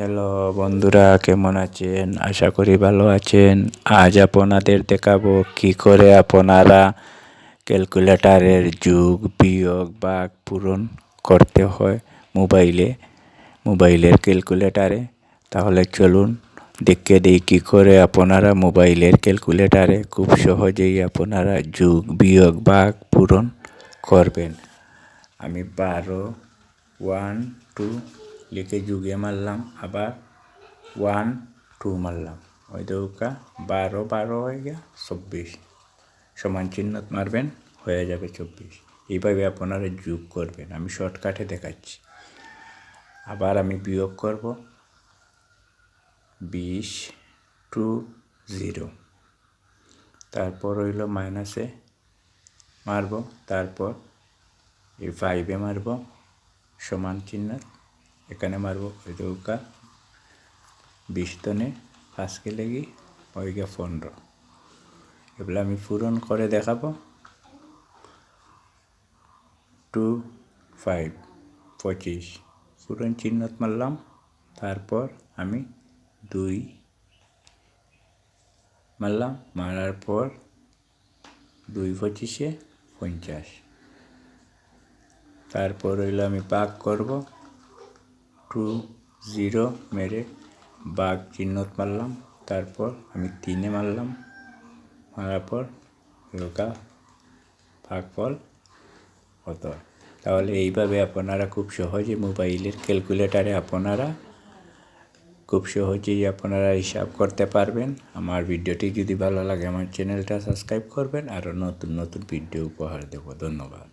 Hello বন্ধুরা, কেমন আছেন? আশা করি ভালো আছেন। আজ আপনাদের দেখাবো কি করে আপনারা ক্যালকুলেটারের যুগ, বিয়োগ বাঘ পূরণ করতে হয় মোবাইলে, মোবাইলের ক্যালকুলেটারে। তাহলে চলুন দেখে দিই কী করে আপনারা মোবাইলের ক্যালকুলেটারে খুব সহজেই আপনারা যুগ, বিয়োগ বাঘ পূরণ করবেন। আমি বারো ওয়ান টু লিখে যুগে মারলাম আবার ওয়ান টু মারলাম ওই দৌকা বারো বারো হয়ে গিয়া চব্বিশ সমান চিহ্ন মারবেন হয়ে যাবে চব্বিশ এইভাবে আপনারা যোগ করবেন আমি শর্টকাটে দেখাচ্ছি আবার আমি বিয়োগ করব বিশ টু জিরো তারপর হইল মাইনাসে মারব তারপর এই ফাইভে মারব সমান চিহ্ন এখানে মারব দৌকা বিশ তনে পাঁচকে লেগে ওইগা পনেরো। এগুলো আমি পূরণ করে দেখাবো। টু ফাইভ পঁচিশ। পূরণ চিহ্ন মারলাম। তারপর আমি দুই মারলাম। মারার পর দুই পঁচিশে পঞ্চাশ। তারপর হইল আমি পাক করব। টু জিরো মেরে বাঘ চিহ্নত মারলাম। তারপর আমি তিনে মারলাম। মারার পর রোকা ফল হতো। তাহলে এইভাবে আপনারা খুব সহজে মোবাইলের ক্যালকুলেটারে আপনারা খুব সহজেই আপনারা হিসাব করতে পারবেন। আমার ভিডিওটি যদি ভালো লাগে, আমার চ্যানেলটা সাবস্ক্রাইব করবেন। আরও নতুন নতুন ভিডিও উপহার দেব। ধন্যবাদ।